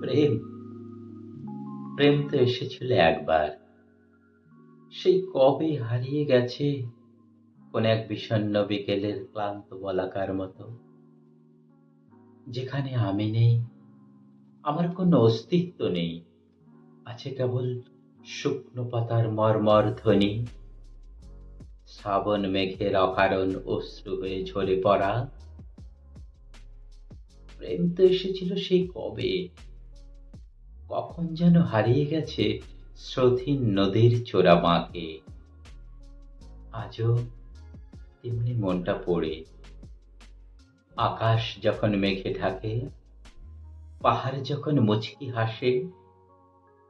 প্রেম প্রেম তো এসেছিল একবার। সেই কবে হারিয়ে গেছে কোন এক বিষণ্ণ বিকেলের ক্লান্ত বলাকার মতো? যেখানে আমি নেই, আমার কোনো অস্তিত্ব নেই, আছে কেবল শুকনো পাতার মর্মর ধ্বনি। শ্রাবণ মেঘের অকারণ অশ্রু হয়ে ঝরে পড়া। প্রেম তো এসেছিল সেই কবে? কখন যেন হারিয়ে গেছে স্রোতহীন নদীর চোরা মাকে। আজও তেমনি মনটা পড়ে। আকাশ যখন মেঘে ঢাকে, পাহাড় যখন মুচকি হাসে,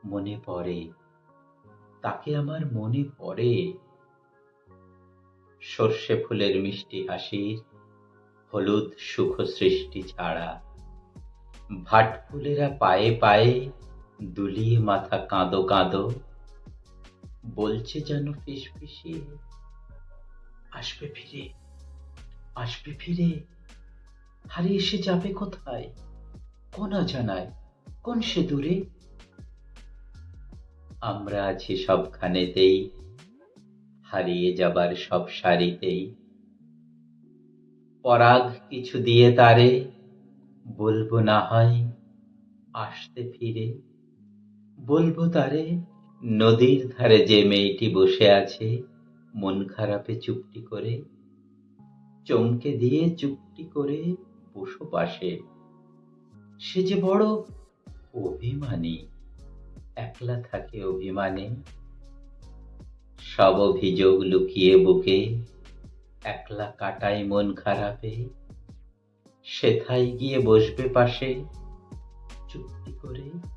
মনে পড়ে, তাকে আমার মনে পড়ে। সর্ষে ফুলের মিষ্টি হাসির হলুদ সুখ সৃষ্টি ছাড়া, ভাট ফুলেরা পায়ে পায়ে দুলিয়ে মাথা কাঁদো কাঁদো। বলছে যেন ফিসফিসিয়ে, আসবে ফিরে আসবে ফিরে। হারিয়ে এসে যাবে কোথায়? কোন অজানায়? কোন সে দূরে? আমরা আছি সবখানেতেই, হারিয়ে যাবার সব সারিতেই। পরাগ কিছু দিয়ে তারে, বলব না হয় আসতে ফিরে। বলব তারে, নদীর ধারে যে মেয়েটি বসে আছে, মন খারাপে চুপটি করে, চমকে দিয়ে চুপটি করে বসো পাশে। সে যে বড় অভিমানী, একলা থাকে অভিমানে। সব অভিযোগ লুকিয়ে বুকে, একলা কাটাই মন খারাপে। সেথায় গিয়ে বসবে পাশে, চুপটি করে